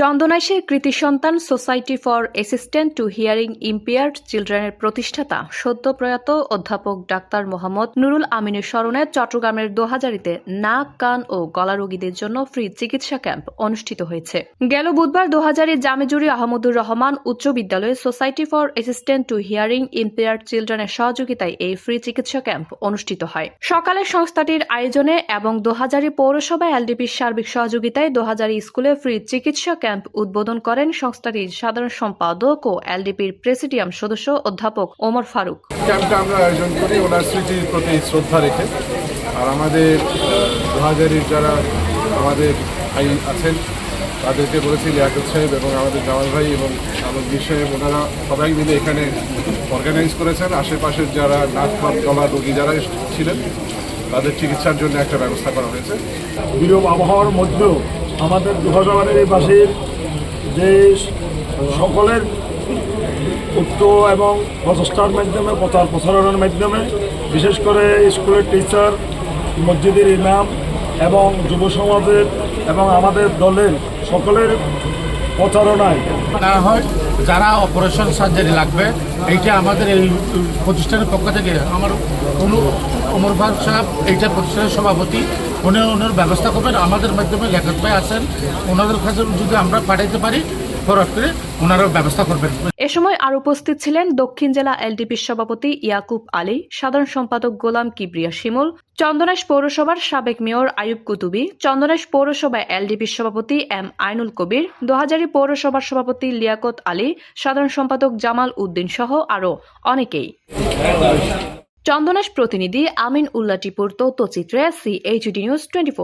চন্দনাইশের কৃতি সন্তান society for assistant to hearing impaired চিলড্রেনের প্রতিষ্ঠাতা, সদ্য প্রয়াত অধ্যাপক ডাক্তার মোহাম্মদ নুরুল আমিনের স্মরণে চট্টগ্রামের দোহাজারিতে নাক, কান ও গলা রোগীদের জন্য ফ্রি চিকিৎসা ক্যাম্প অনুষ্ঠিত হয়েছে। গেল বুধবার দোহাজারি জামেজুরি আহমদুর রহমান উচ্চ বিদ্যালয়ে society for assistant to hearing impaired চিলড্রেনের সহযোগিতায় এই ফ্রি চিকিৎসা ক্যাম্প অনুষ্ঠিত হয়। সকালে সংস্থাটির আয়োজনে এবং দোহাজারি পৌরসভা এলডিপির সার্বিক সহযোগিতায় দোহাজারি স্কুলে ফ্রি চিকিৎসা ক্যাম্প উদ্বোধন করেন সংস্থাটির সাধারণ সম্পাদক ও এলডিপির প্রেসিডিয়াম সদস্য অধ্যাপক ওমর ফারুক। ক্যাম্পটা আমরা আয়োজন করি ওনার স্মৃতির প্রতি শ্রদ্ধা রেখে। আর আমাদের দোহাজারির যারা আমাদের ভাই আছেন তাদেরকে বলেছি লিয়াকত সাহেব এবং আমাদের জামাল ভাই এবং আলমগীর সাহেব ওনারা সবাই মিলে এখানে অর্গানাইজ করেছেন। আশেপাশের যারা নাক গলা রোগী যারা ছিলেন তাদের চিকিৎসার জন্য একটা ব্যবস্থা করা হয়েছে। বিরূপ আবহাওয়ার মধ্যেও আমাদের দুহাজারের এই বাসীর যে সকলের উচ্চ এবং প্রচেষ্টার মাধ্যমে, প্রচার প্রসারণের মাধ্যমে, বিশেষ করে স্কুলের টিচার মসজিদের ইমাম এবং যুব সমাজের এবং আমাদের দলের সকলের প্রচারণায়। করা হয় যারা অপারেশন সার্জারি লাগবে, এইটা আমাদের এই প্রতিষ্ঠানের পক্ষ থেকে, আমার অনু অমর সাহেব, এইটা প্রতিষ্ঠানের সভাপতি উনি ওনার ব্যবস্থা করবেন, আমাদের মাধ্যমে লেখক ভাই আছেন, ওনাদের কাছে যদি আমরা পাঠাইতে পারি এ সময় আর উপস্থিত ছিলেন দক্ষিণ জেলা এলডিপির সভাপতি ইয়াকুব আলী, সাধারণ সম্পাদক গোলাম কিবরিয়া শিমুল চন্দনাইশ পৌরসভার সাবেক মেয়র আয়ুব কুতুবি চন্দনাইশ পৌরসভা এলডিপির সভাপতি এম আইনুল কবির, দোহাজারি পৌরসভার সভাপতি লিয়াকত আলী, সাধারণ সম্পাদক জামাল উদ্দিন সহ আরও অনেকেই। চন্দনাইশ প্রতিনিধি আমিন উল্লাহ টিপুর তথ্যচিত্রে সিএইচডি নিউজ টোয়েন্টি